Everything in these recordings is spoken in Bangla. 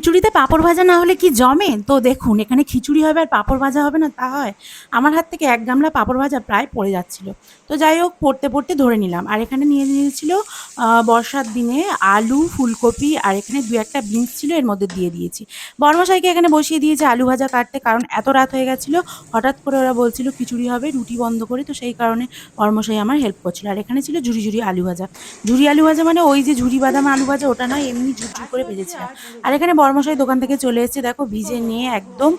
খিচুড়িতে পাঁপড় ভাজা না হলে কি জমে? তো দেখুন এখানে খিচুড়ি হবে আর পাঁপড় ভাজা হবে না তা হয়। আমার হাত থেকে এক গামলা পাঁপড় ভাজা প্রায় পড়ে যাচ্ছিল। তো যাই হোক পড়তে পড়তে ধরে নিলাম। আর এখানে নিয়ে নিয়েছিল বর্ষার দিনে আলু ফুলকপি আর এখানে দু একটা বিনস ছিল এর মধ্যে দিয়ে দিয়েছি। বর্মশাইকে এখানে বসিয়ে দিয়েছে আলু ভাজা কাটতে কারণ এত রাত হয়ে গেছিল। হঠাৎ করে ওরা বলছিল খিচুড়ি হবে রুটি বন্ধ করে। তো সেই কারণে বর্মশাই আমার হেল্প করছিল। আর এখানে ছিল ঝুরি ঝুড়ি আলু ভাজা। ঝুড়ি আলু ভাজা মানে ওই যে ঝুড়ি বাদাম আলু ভাজা ওটা নয় এমনি ঝুরঝুর করে ভেজেছিলাম। আর এখানে বর্মশাই দোকান থেকে চলে এসেছে দেখো ভিজে নিয়ে একদম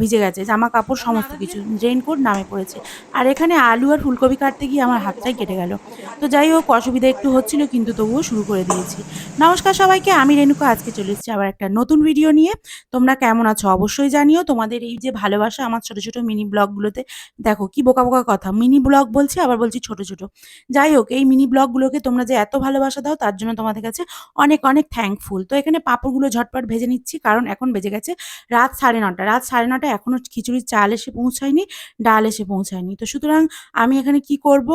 ভিজে গেছে জামা কাপড় সমস্ত কিছু রেইনকোট নামে পড়েছে। আর এখানে আলু আর ফুলকপি কাটতে গিয়ে আমার হাতটাই কেটে গেল। তো যাই হোক অসুবিধা একটু হচ্ছিল কিন্তু তবুও শুরু করে দিয়েছি। নমস্কার সবাইকে আমি রেণুকা আজকে চলে এসেছি আবার একটা নতুন ভিডিও নিয়ে। তোমরা কেমন আছো অবশ্যই জানিও। তোমাদের এই যে ভালোবাসা আমার ছোট ছোট মিনি ব্লগগুলোতে দেখো কি বোকা বোকা কথা মিনি ব্লগ বলছি আবার বলছি ছোট ছোট। যাই হোক এই মিনি ব্লগগুলোকে তোমরা যে এত ভালোবাসা দাও তার জন্য তোমাদের কাছে অনেক অনেক থ্যাঙ্কফুল তো এখানে পাপড়গুলো ঝটপট ভেজে নিচ্ছি, কারণ এখন বেজে গেছে রাত সাড়ে নটা। রাত সাড়ে নটা এখনও খিচুড়ির চাল এসে পৌঁছায়নি, ডাল এসে পৌঁছায়নি। তো সুতরাং আমি এখানে কি করব?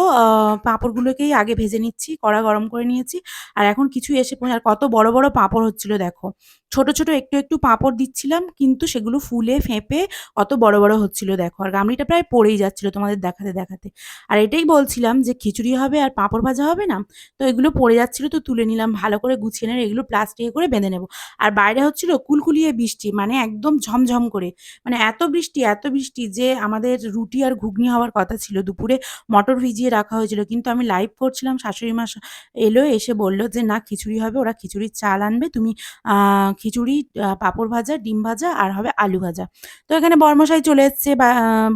পাঁপড়গুলোকেই আগে ভেজে নিচ্ছি, কড়া গরম করে নিয়েছি, আর এখন কিছু এসে পৌঁছে আর কত বড় বড় পাঁপড় হচ্ছিল দেখো। ছোট ছোট একটু একটু পাঁপড় দিচ্ছিলাম, কিন্তু সেগুলো ফুলে ফেঁপে অত বড় বড় হচ্ছিল দেখো, আর গামলিটা প্রায় পড়েই যাচ্ছিল তোমাদের দেখাতে দেখাতে। আর এটাই বলছিলাম যে খিচুড়ি হবে আর পাঁপড় ভাজা হবে না? তো এগুলো পড়ে যাচ্ছিল তো তুলে নিলাম, ভালো করে গুছিয়ে নিয়ে এগুলো প্লাস্টিকে করে বেঁধে নেব। আর বাইরে হচ্ছিল কুলকুলিয়ে বৃষ্টি মানে একদম ঝমঝম করে। মানে এত বৃষ্টি এত বৃষ্টি যে আমাদের রুটি আর ঘুগনি হওয়ার কথা ছিল। দুপুরে মটর ভিজিয়ে রাখা হয়েছিল। কিন্তু আমি লাইভ করছিলাম, শাশুড়ি মা এলো, এসে বলল যে, না, খিচুড়ি হবে, ওরা খিচুড়ির চাল আনবে। তুমি খিচুড়ি পাঁপড় ভাজা, ডিম ভাজা আর হবে আলু ভাজা। তো এখানে বর্মশাই চলে এসছে। বা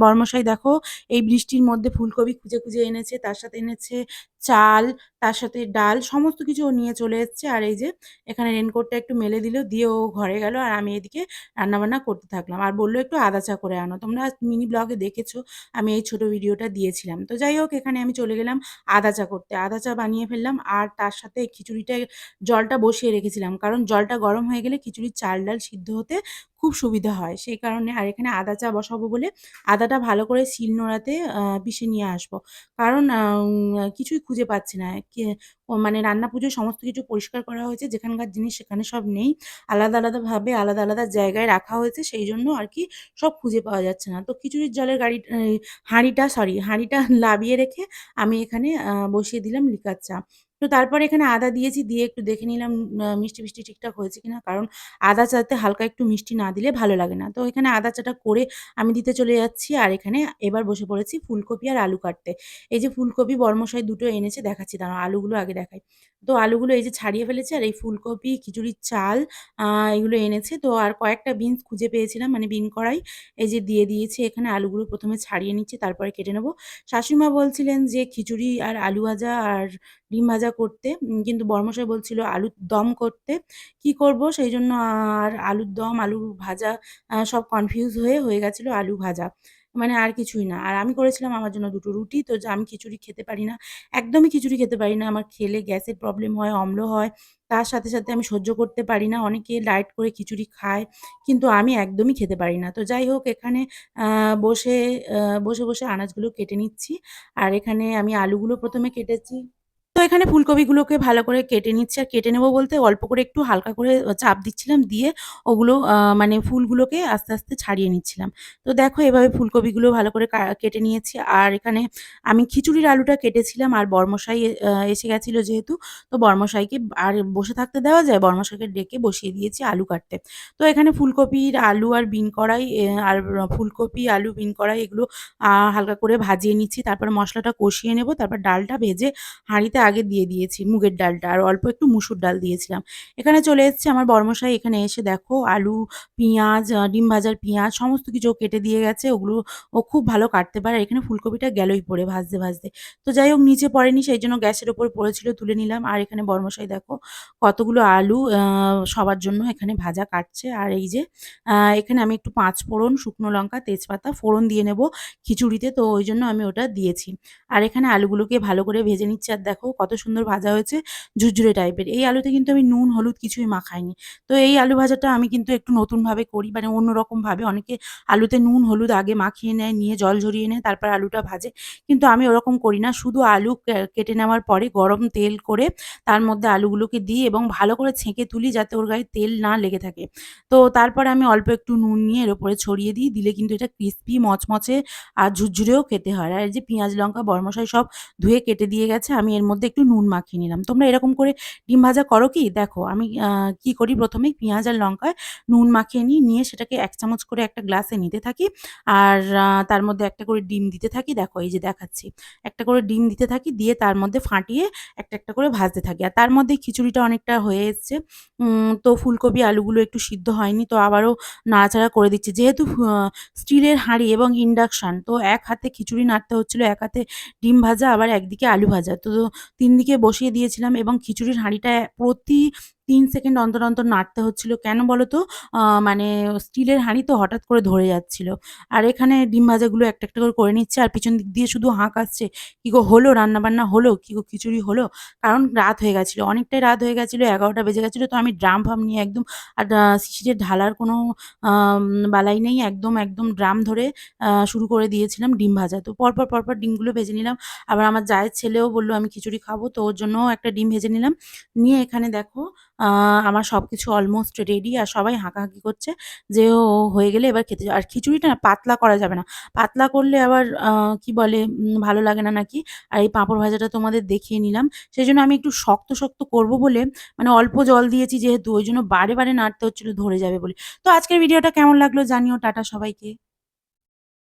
বর্মশাই দেখো, এই বৃষ্টির মধ্যে ফুলকপি খুঁজে খুঁজে এনেছে, তার সাথে এনেছে চাল, তার সাথে ডাল, সমস্ত কিছু ও নিয়ে চলে এসছে। আর এই যে, এখানে রেনকোটটা একটু মেলে দিল, দিয়ে ও ঘরে গেল আর আমি এদিকে রান্নাবান্না করতে থাকলাম। আর বলল, একটু আদা চা করে আনো। তোমরা মিনি ব্লগে দেখেছ, আমি এই ছোট ভিডিওটা দিয়েছিলাম। তো যাই হোক, এখানে আমি চলে গেলাম আদা চা করতে। আদা চা বানিয়ে ফেললাম আর তার সাথে খিচুড়িটা জলটা বসিয়ে রেখেছিলাম। কারণ জলটা গরম হয়ে গেলে খিচুড়ির চাল ডাল সিদ্ধ হতে খুব সুবিধা হয়। সেই কারণে আর এখানে আদা চা বসাবো বলে আদাটা ভালো করে শিল নোড়াতে পিষে নিয়ে আসব। কারণ কিছুই খুঁজে পাচ্ছি না। মানে রান্না পুজোয় সমস্ত কিছু পরিষ্কার করা হয়েছে, যেখানকার জিনিস সেখানে সব নেই। আলাদা আলাদাভাবে আলাদা আলাদা জায়গায় রাখা হয়েছে, সেই জন্য আর কি সব খুঁজে পাওয়া যাচ্ছে না। তো খিচুড়ির জলের গাড়ি হাঁড়িটা, সরি, হাঁড়িটা লাবিয়ে রেখে আমি এখানে বসিয়ে দিলাম লিকার চা। তো তারপরে এখানে আদা দিয়েছি, দিয়ে একটু দেখে নিলাম মিষ্টি মিষ্টি ঠিকঠাক হয়েছে কিনা। কারণ আদা চাতে হালকা একটু মিষ্টি না দিলে ভালো লাগে না। তো এখানে আদা চাটা করে আমি দিতে চলে যাচ্ছি। আর এখানে এবার বসে পড়েছি ফুলকপি আর আলু কাটতে। এই যে ফুলকপি বর্মশাই দুটো এনেছে, দেখাচ্ছি, দাঁড়াও, আলুগুলো আগে দেখাই। তো আলুগুলো এই যে ছাড়িয়ে ফেলেছে, আর এই ফুলকপি, খিচুড়ির চাল এগুলো এনেছে। তো আর কয়েকটা বিনস খুঁজে পেয়েছিলাম মানে বিন কড়াই। এই যে দিয়ে দিয়েছি, এখানে আলুগুলো প্রথমে ছাড়িয়ে নিচ্ছি, তারপরে কেটে নেব। শাশুড়িমা বলছিলেন যে খিচুড়ি আর আলু ভাজা আর ডিম ভাজা করতে। কিন্তু বর্মশাই বলছিল আলুর দম করতে। কি করব? সেই জন্য আর আলুর দম আলু ভাজা সব কনফিউজ হয়ে হয়ে গেছিল আলু ভাজা। মানে আর কিছুই না। আর আমি করেছিলাম আমার জন্য দুটো রুটি। তো আমি খিচুড়ি খেতে পারি না। একদমই খিচুড়ি খেতে পারি না। আমার খেলে গ্যাসের প্রবলেম হয়, অম্ল হয়। তার সাথে সাথে আমি সহ্য করতে পারি না। অনেকে ডায়েট করে খিচুড়ি খায়। কিন্তু আমি একদমই খেতে পারি না। তো যাই হোক, এখানে বসে বসে বসে আনাজগুলো কেটে নিচ্ছি। আর এখানে আমি আলুগুলো প্রথমে কেটেছি। এখানে ফুলকপিগুলোকে ভালো করে কেটে নিচ্ছি। আর কেটে নেব বলতে অল্প করে একটু হালকা করে চাপ দিচ্ছিলাম, দিয়ে ওগুলো মানে ফুলগুলোকে আস্তে আস্তে ছাড়িয়ে নিচ্ছিলাম। তো দেখো এভাবে ফুলকপিগুলো ভালো করে কেটে নিয়েছি। আর এখানে আমি খিচুড়ির আলুটা কেটেছিলাম, আর বর্মশাই এসে গেছিল যেহেতু, তো বর্মশাইকে আর বসে থাকতে দেওয়া যায়, বর্মশাইকে ডেকে বসিয়ে দিয়েছি আলু কাটতে। তো এখানে ফুলকপির আলু আর বিন কড়াই আর ফুলকপি, আলু, বিন কড়াই এগুলো হালকা করে ভাজিয়ে নিচ্ছি। তারপর মশলাটা কষিয়ে নেব, তারপর ডালটা ভেজে হাঁড়িতে আগে দিয়ে দিয়েছি মুগের ডালটা, আর অল্প একটু মুসুর ডাল দিয়েছিলাম। এখানে চলে এসেছে আমার বর্মশাই এখানে এসে দেখো আলু, পেঁয়াজ ডিম ভাজার পেঁয়াজ, সমস্ত কিছু কেটে দিয়ে গেছে। ওগুলো ও খুব ভালো কাটতে পারে এখানে ফুলকপিটা গেলই পড়ে ভাজতে ভাজতে। তো যাই হোক, নিচে পড়েনি, সেই জন্য গ্যাসের ওপর পড়েছিল, তুলে নিলাম। আর এখানে বর্মশাই দেখো কতগুলো আলু সবার জন্য এখানে ভাজা কাটছে। আর এই যে এখানে আমি একটু পাঁচ ফোড়ন, শুকনো লঙ্কা, তেজপাতা, ফোড়ন দিয়ে নেব খিচুড়িতে। তো ওই জন্য আমি ওটা দিয়েছি। আর এখানে আলুগুলোকে ভালো করে ভেজে নিচ্ছি। আর দেখো কত সুন্দর ভাজা হয়েছে, ঝুরঝুরে টাইপের এই আলুতে কিন্তু আমি নুন, হলুদ কিছুই মাখাইনি। তো এই আলু ভাজাটা আমি কিন্তু একটু নতুনভাবে করি মানে অন্যরকমভাবে। অনেকে আলুতে নুন, হলুদ আগে মাখিয়ে নেয়, নিয়ে জল ঝরিয়ে নেয়, তারপর আলুটা ভাজে। কিন্তু আমি ওরকম করি না। শুধু আলু কেটে নেওয়ার পরে গরম তেল করে তার মধ্যে আলুগুলোকে দিই এবং ভালো করে ছেঁকে তুলি যাতে ওর গায়ে তেল না লেগে থাকে। তো তারপরে আমি অল্প একটু নুন নিয়ে এর উপরে ছড়িয়ে দিই। দিলে কিন্তু এটা ক্রিস্পি মচমচে আর ঝুরঝুরেও খেতে হয়। আর এই যে পেঁয়াজ, লঙ্কা, বরমশাই সব ধুয়ে কেটে দিয়ে গেছে, আমি এর মধ্যে একটু নুন মাখিয়ে নিলাম। তোমরা এরকম করে ডিম ভাজা করো কি? দেখো, আমি কি করি প্রথমেই পেঁয়াজ আর লঙ্কায় নুন মাখিয়ে নিই নিয়ে সেটাকে এক চামচ করে একটা গ্লাসে নিতে থাকি। আর তার মধ্যে একটা করে ডিম দিতে থাকি। দেখো, এই যে দেখাচ্ছি। একটা করে ডিম দিতে থাকি, দিয়ে তার মধ্যে ফাটিয়ে একটা একটা করে ভাজতে থাকি। আর তার মধ্যে খিচুড়িটা অনেকটা হয়ে এসছে। তো ফুলকপি, আলুগুলো একটু সিদ্ধ হয়নি, তো আবারও নাড়াচাড়া করে দিচ্ছি। যেহেতু স্টিলের হাঁড়ি এবং ইন্ডাকশান, তো এক হাতে খিচুড়ি নাড়তে হচ্ছিল, এক হাতে ডিম ভাজা, আবার একদিকে আলু ভাজা। তো তিন দিকে বসিয়ে দিয়েছিলাম এবং খিচুড়ির হাঁড়িটা প্রতি তিন সেকেন্ড অন্তর অন্তর নাড়তে হচ্ছিল। কেন বলো তো মানে স্টিলের হাঁড়ি তো হঠাৎ করে ধরে যাচ্ছিল। আর এখানে ডিম ভাজাগুলো একটা একটা করে করে নিচ্ছে আর পিছন দিক দিয়ে শুধু হাঁক আসছে। কি গো হলো? রান্নাবান্না হলো? কী গো খিচুড়ি হলো? কারণ রাত হয়ে গেছিল। অনেকটাই রাত হয়ে গেছিল, এগারোটা বেজে গেছিল তো আমি ড্রাম ফাম নিয়ে একদম আর শিশিরের ঢালার কোনো বালাই নেই। একদম একদম ড্রাম ধরে শুরু করে দিয়েছিলাম ডিম ভাজা। তো পরপর পরপর ডিমগুলো ভেজে নিলাম। আবার আমার জায়ের ছেলেও বলল, আমি খিচুড়ি খাব, তো ওর জন্যও একটা ডিম ভেজে নিলাম। নিয়ে এখানে দেখো আমার সব কিছু অলমোস্ট রেডি আর সবাই হাঁকাহাঁকি করছে যে ও হয়ে গেলে এবার খেতে। আর খিচুড়িটা না পাতলা করা যাবে না। পাতলা করলে আবার কি বলে ভালো লাগে না নাকি? আর এই পাঁপড় ভাজাটা তোমাদের দেখিয়ে নিলাম। সেই জন্য আমি একটু শক্ত শক্ত করব বলে মানে অল্প জল দিয়েছি যেহেতু, ওই জন্য বারে বারে নাড়তে হচ্ছিল, ধরে যাবে বলে। তো আজকের ভিডিওটা কেমন লাগল জানিও। টাটা সবাইকে।